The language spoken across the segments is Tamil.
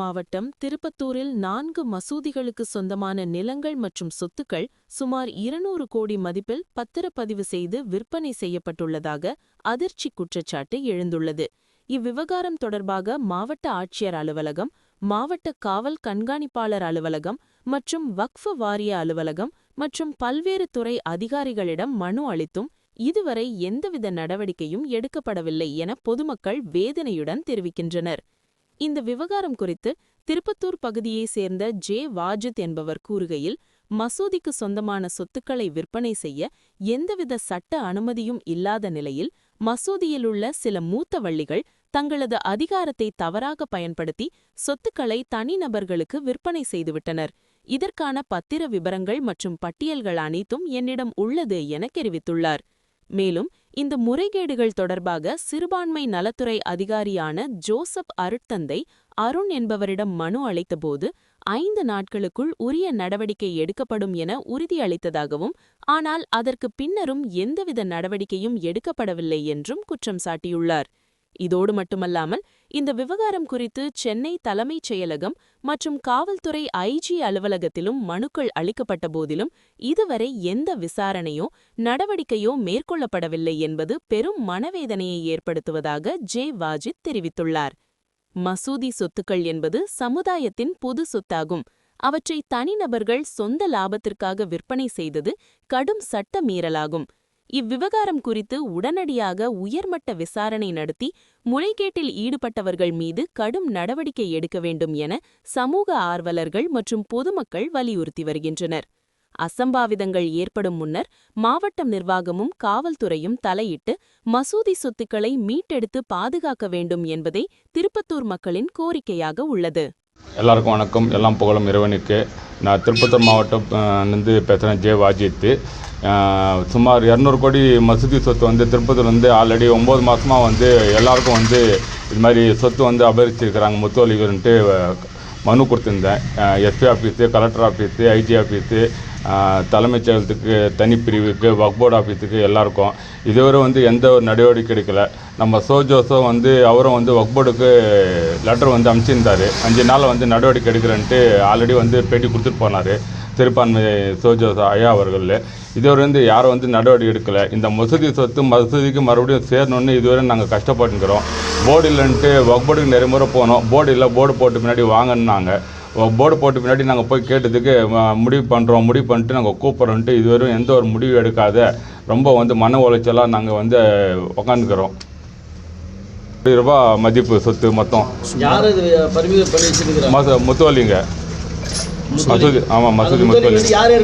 மாவட்டம் திருப்பத்தூரில் நான்கு மசூதிகளுக்கு சொந்தமான நிலங்கள் மற்றும் சொத்துக்கள் சுமார் இருநூறு கோடி மதிப்பில் பத்திரப்பதிவு செய்து விற்பனை செய்யப்பட்டுள்ளதாக அதிர்ச்சி குற்றச்சாட்டு எழுந்துள்ளது. இவ்விவகாரம் தொடர்பாக மாவட்ட ஆட்சியர் அலுவலகம் மாவட்ட காவல் கண்காணிப்பாளர் அலுவலகம் மற்றும் வக்ஃப வாரிய அலுவலகம் மற்றும் பல்வேறு துறை அதிகாரிகளிடம் மனு அளித்தும் இதுவரை எந்தவித நடவடிக்கையும் எடுக்கப்படவில்லை என பொதுமக்கள் வேதனையுடன் தெரிவிக்கின்றனர். இந்த விவகாரம் குறித்து திருப்பத்தூர் பகுதியைச் சேர்ந்த ஜே. வாஜித் என்பவர் கூறுகையில் மசூதிக்கு சொந்தமான சொத்துக்களை விற்பனை செய்ய எந்தவித சட்ட அனுமதியும் இல்லாத நிலையில் மசூதியிலுள்ள சில மூத்த வள்ளிகள் தங்களது அதிகாரத்தை தவறாக பயன்படுத்தி சொத்துக்களை தனிநபர்களுக்கு விற்பனை செய்துவிட்டனர். இதற்கான பத்திர விபரங்கள் மற்றும் பட்டியல்கள் அனைத்தும் என்னிடம் உள்ளது என தெரிவித்துள்ளார். மேலும் இந்த முறைகேடுகள் தொடர்பாக சிறுபான்மை நலத்துறை அதிகாரியான ஜோசப் அருட்தந்தை அருண் என்பவரிடம் மனு அளித்தபோது ஐந்து நாட்களுக்குள் உரிய நடவடிக்கை எடுக்கப்படும் என உறுதியளித்ததாகவும் ஆனால் அதற்கு பின்னரும் எந்தவித நடவடிக்கையும் எடுக்கப்படவில்லை என்றும் குற்றம் சாட்டியுள்ளார். இதோடு மட்டுமல்லாமல் இந்த விவகாரம் குறித்து சென்னை தலைமைச் செயலகம் மற்றும் காவல்துறை ஐஜி அலுவலகத்திலும் மனுக்கள் அளிக்கப்பட்ட போதிலும் இதுவரை எந்த விசாரணையோ நடவடிக்கையோ மேற்கொள்ளப்படவில்லை என்பது பெரும் மனவேதனையை ஏற்படுத்துவதாக ஜே. வாஜித் தெரிவித்துள்ளார். மசூதி சொத்துக்கள் என்பது சமுதாயத்தின் பொது சொத்தாகும். அவற்றை தனிநபர்கள் சொந்த லாபத்திற்காக விற்பனை செய்தது கடும் சட்ட மீறலாகும். இவ்விவகாரம் குறித்து உடனடியாக உயர்மட்ட விசாரணை நடத்தி முறைகேட்டில் ஈடுபட்டவர்கள் மீது கடும் நடவடிக்கை எடுக்க வேண்டும் என சமூக ஆர்வலர்கள் மற்றும் பொதுமக்கள் வலியுறுத்தி வருகின்றனர். அசம்பாவிதங்கள் ஏற்படும் முன்னர் மாவட்டம் நிர்வாகமும் காவல்துறையும் தலையிட்டு மசூதி சொத்துக்களை மீட்டெடுத்து பாதுகாக்க வேண்டும் என்பதே திருப்பத்தூர் மக்களின் கோரிக்கையாக உள்ளது. எல்லாருக்கும் வணக்கம். எல்லாம் புகழும் இறைவனுக்கு. நான் திருப்பத்தூர் மாவட்டம் வந்து பேசுகிறேன் ஜே வாஜித்து சுமார் இரநூறு கோடி மசூதி சொத்து வந்து திருப்பத்தூர் வந்து ஆல்ரெடி ஒம்பது மாதமாக வந்து எல்லாருக்கும் வந்து இது மாதிரி சொத்து வந்து அபகரிச்சிருக்கிறாங்க. முத்தோலிகள்ன்ட்டு மனு கொடுத்துருந்தேன். SP office collector office IG office தலைமைச் செயலகத்துக்கு தனிப்பிரிவுக்கு வக்போர்டு ஆஃபீஸுக்கு எல்லாருக்கும். இதுவரை வந்து எந்த ஒரு நடவடிக்கை எடுக்கல. நம்ம சோ ஜோசோ வந்து அவரும் வந்து வக்போர்டுக்கு லெட்டர் வந்து அனுப்பிச்சிருந்தாரு. அஞ்சு நாளில் வந்து நடவடிக்கை எடுக்கிறேன்ட்டு ஆல்ரெடி வந்து பேட்டி கொடுத்துட்டு போனார். சிறுபான்மை சோ ஜோசோ ஐயா அவர்கள் இதுவரை வந்து யாரும் வந்து நடவடிக்கை எடுக்கலை. இந்த மசூதி சொத்து மசூதிக்கு மறுபடியும் சேரணும்னு இதுவரை நாங்கள் கஷ்டப்பட்டுக்கிறோம். போர்டு இல்லைன்ட்டு வக்போர்டுக்கு நிறைய முறை போனோம். போர்டு இல்லை போர்டு போட்டு பின்னாடி வாங்கன்னாங்க. போர்டு போட்டு பின்னாடி நாங்கள் போய் கேட்டதுக்கு முடிவு பண்ணுறோம் முடிவு பண்ணிட்டு நாங்கள் கூப்பிட்றோன்ட்டு இதுவரையும் எந்த ஒரு முடிவு எடுக்காத ரொம்ப வந்து மன உளைச்சலாக நாங்கள் வந்து உக்காந்துக்கிறோம். கோடி ரூபா மதிப்பு சொத்து மொத்தம். முத்துவலிங்க மசூதி ஆமாம் மசூதி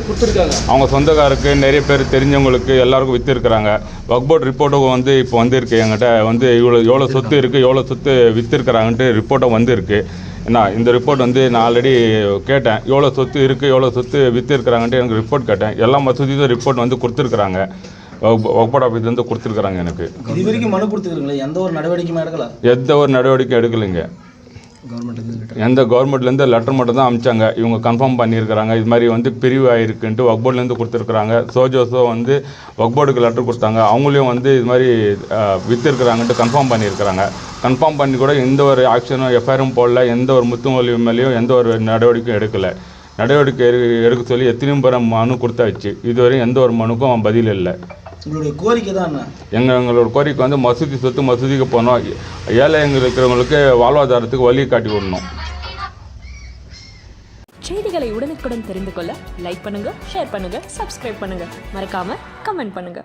கொடுத்துருக்காங்க? அவங்க சொந்தக்காருக்கு நிறைய பேர் தெரிஞ்சவங்களுக்கு எல்லாருக்கும் விற்றுருக்குறாங்க வக்போர்ட் ரிப்போர்ட்டும் வந்து இப்போ வந்திருக்கு என்கிட்ட. வந்து இவ்வளோ எவ்வளோ சொத்து இருக்குது எவ்வளோ சொத்து விற்றுருக்குறாங்கன்ட்டு ரிப்போர்ட்டும் வந்திருக்கு. என்ன இந்த ரிப்போர்ட் வந்து நான் ஆல்ரெடி கேட்டேன். எவ்வளோ சொத்து இருக்குது எவ்வளோ சொத்து விற்றுருக்குறாங்கன்ட்டு எனக்கு ரிப்போர்ட் கேட்டேன். எல்லா மசூதியும் ரிப்போர்ட் வந்து கொடுத்துருக்குறாங்க. வக்போர்ட் ஆஃபீஸ் வந்து கொடுத்துருக்குறாங்க எனக்கு. இது வரைக்கும் மனு கொடுத்துருக்கீங்களா? எந்த ஒரு நடவடிக்கையும் எடுக்கல? எந்த ஒரு நடவடிக்கை எடுக்கலைங்க. எந்த கவர்மெண்ட்லேருந்து லெட்டர் மட்டும் தான் அமிச்சாங்க. இவங்க கன்ஃபார்ம் பண்ணியிருக்கிறாங்க. இது மாதிரி வந்து பிரிவு ஆகிருக்குன்ட்டு வக்போர்ட்லேருந்து கொடுத்துருக்குறாங்க. சோஜோஸோ வந்து வக்போர்டுக்கு லெட்டர் கொடுத்தாங்க. அவங்களையும் வந்து இது மாதிரி விற்றுருக்குறாங்கன்ட்டு கன்ஃபார்ம் பண்ணியிருக்கிறாங்க. கன்ஃபார்ம் பண்ணி கூட எந்த ஒரு ஆக்ஷனும் எஃப்ஐஆரும் போடல. எந்த ஒரு முத்துமொழி மேலேயும் எந்த ஒரு நடவடிக்கையும் எடுக்கலை. நடவடிக்கை எடுக்க சொல்லி எத்தனையும் பேர் மனு கொடுத்தாச்சு. இதுவரையும் எந்த ஒரு மனுக்கும் பதில் இல்லை. உங்களுடைய கோரிக்கை தான் என்ன? எங்கள் எங்களோட கோரிக்கை வந்து மசூதி சொத்து மசூதிக்கு போகணும் ஏழைங்க இருக்கிறவங்களுக்கு வாழ்வாதாரத்துக்கு வழி காட்டி விடணும். செய்திகளை உடனுக்குடன் தெரிந்து கொள்ள லைக் பண்ணுங்க ஷேர் பண்ணுங்க சப்ஸ்கிரைப் பண்ணுங்க. மறக்காம கமெண்ட் பண்ணுங்க.